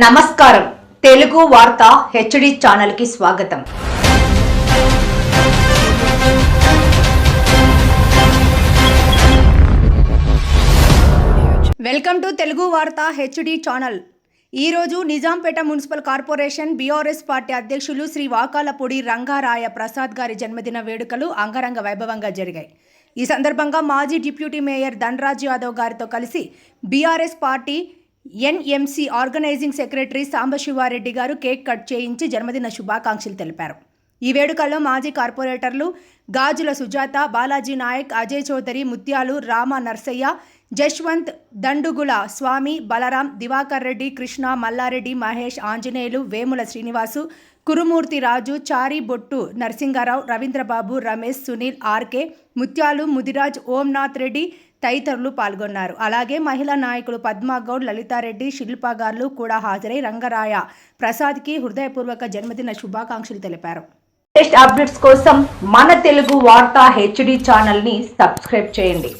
నమస్కారం. తెలుగు వార్త హెచ్డి ఛానల్కి స్వాగతం. వెల్కమ్ టు తెలుగు వార్త హెచ్డి ఛానల్. ఈరోజు Nizampet municipal corporation BRS party అధ్యక్షులు శ్రీ వాకాలపూడి రంగారాయ ప్రసాద్ గారి జన్మదిన వేడుకలు అంగరంగ వైభవంగా జరిగాయి. ఈ సందర్భంగా మాజీ డిప్యూటీ మేయర్ ధనరాజ్ యాదవ్ గారితో కలిసి BRS party NMC organising secretary Sambasivareddy గారు కేక్ కట్ చేయించి జన్మదిన శుభాకాంక్షలు తెలిపారు. ఈ వేడుకల్లో మాజీ కార్పొరేటర్లు గాజుల సుజాత బాలాజీ నాయక్ అజయ్ చౌదరి ముత్యాలు రామ నర్సయ్య జశ్వంత్ దండుగుల స్వామి బలరాం దివాకర్ రెడ్డి కృష్ణ మల్లారెడ్డి మహేష్ ఆంజనేయులు వేముల శ్రీనివాసు కురుమూర్తి రాజు చారి బొట్టు నరసింగారావు రవీంద్రబాబు రమేష్ సునీల్ ఆర్కే ముత్యాలు ముదిరాజ్ ఓంనాథ్ రెడ్డి తదితరులు పాల్గొన్నారు. అలాగే మహిళా నాయకులు పద్మాగౌడ్ లలితారెడ్డి శిల్పాగార్లు కూడా హాజరై రంగరాయ ప్రసాద్కి హృదయపూర్వక జన్మదిన శుభాకాంక్షలు తెలిపారు. లేటెస్ట్ అప్డేట్స్ కోసం మన తెలుగు వార్తా హెచ్డి ఛానల్ని సబ్స్క్రైబ్ చేయండి.